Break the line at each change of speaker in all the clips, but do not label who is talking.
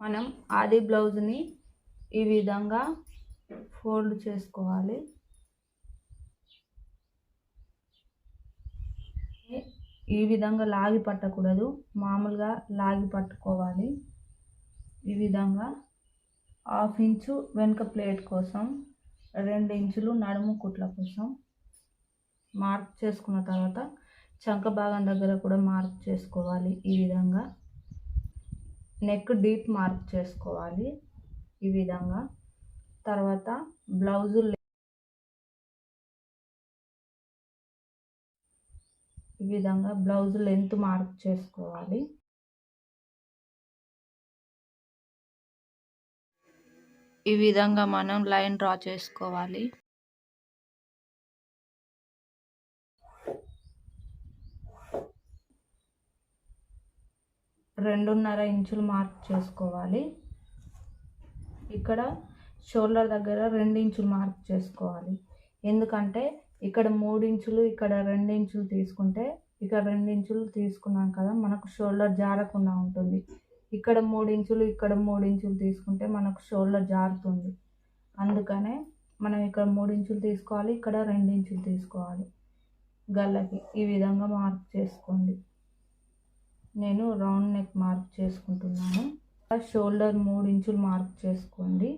మనం ఆది బ్లౌజ్ని ఈ విధంగా ఫోల్డ్ చేసుకోవాలి. ఈ విధంగా లాగి పట్టకూడదు. మామూలుగా లాగి పట్టుకోవాలి. ఈ విధంగా హాఫ్ ఇంచు వెనుక ప్లేట్ కోసం రెండు ఇంచులు నడుము కుట్ల కోసం మార్క్ చేసుకున్న తర్వాత చంక భాగం దగ్గర కూడా మార్క్ చేసుకోవాలి ఈ విధంగా. నెక్ డీప్ మార్క్ చేసుకోవాలి ఈ విధంగా. తర్వాత బ్లౌజు ఈ విధంగా బ్లౌజ్ లెంత్ మార్క్ చేసుకోవాలి. ఈ విధంగా మనం లైన్ డ్రా చేసుకోవాలి. రెండున్నర ఇంచులు మార్క్ చేసుకోవాలి. ఇక్కడ షోల్డర్ దగ్గర రెండు ఇంచులు మార్క్ చేసుకోవాలి. ఎందుకంటే ఇక్కడ మూడు ఇంచులు ఇక్కడ రెండు ఇంచులు తీసుకుంటే ఇక్కడ రెండు ఇంచులు తీసుకున్నాం కదా మనకు షోల్డర్ జారకుండా ఉంటుంది. ఇక్కడ మూడు ఇంచులు ఇక్కడ మూడు ఇంచులు తీసుకుంటే మనకు షోల్డర్ జారుతుంది. అందుకనే మనం ఇక్కడ మూడు ఇంచులు తీసుకోవాలి ఇక్కడ రెండు ఇంచులు తీసుకోవాలి. గల్లకి ఈ విధంగా మార్క్ చేసుకోండి. నేను రౌండ్ నెక్ మార్క్ చేసుకుంటున్నాను. షోల్డర్ మూడు ఇంచులు మార్క్ చేసుకోండి.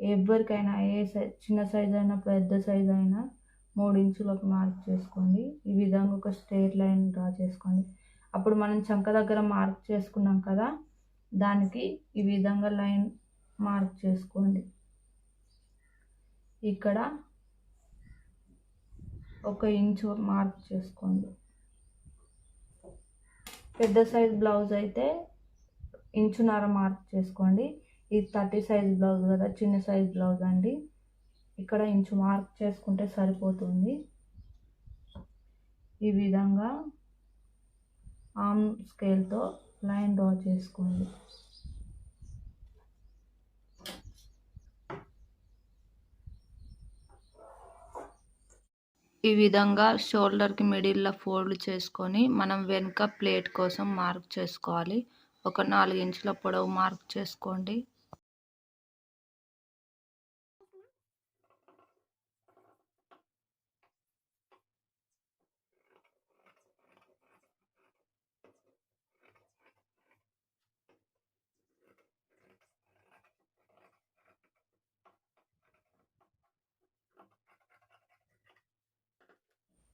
ఎవరికైనా ఏ సైజ్ చిన్న సైజ్ అయినా పెద్ద సైజ్ అయినా మూడు ఇంచులకు మార్క్ చేసుకోండి. ఈ విధంగా ఒక స్ట్రేట్ లైన్ డ్రా చేసుకోండి. అప్పుడు మనం చంక దగ్గర మార్క్ చేసుకున్నాం కదా దానికి ఈ విధంగా లైన్ మార్క్ చేసుకోండి. ఇక్కడ ఒక ఇంచు మార్క్ చేసుకోండి. పెద్ద సైజ్ బ్లౌజ్ అయితే ఇంచున్నర మార్క్ చేసుకోండి. ఇది థర్టీ సైజ్ బ్లౌజ్ కదా చిన్న సైజ్ బ్లౌజ్ అండి. ఇక్కడ ఇంచు మార్క్ చేసుకుంటే సరిపోతుంది. ఈ విధంగా ఆమ్ స్కేల్తో లైన్ డ్రా చేసుకోండి. ఈ విధంగా షోల్డర్కి మిడిల్లో ఫోల్డ్ చేసుకొని మనం వెనుక ప్లేట్ కోసం మార్క్ చేసుకోవాలి. ఒక నాలుగు ఇంచుల పొడవు మార్క్ చేసుకోండి.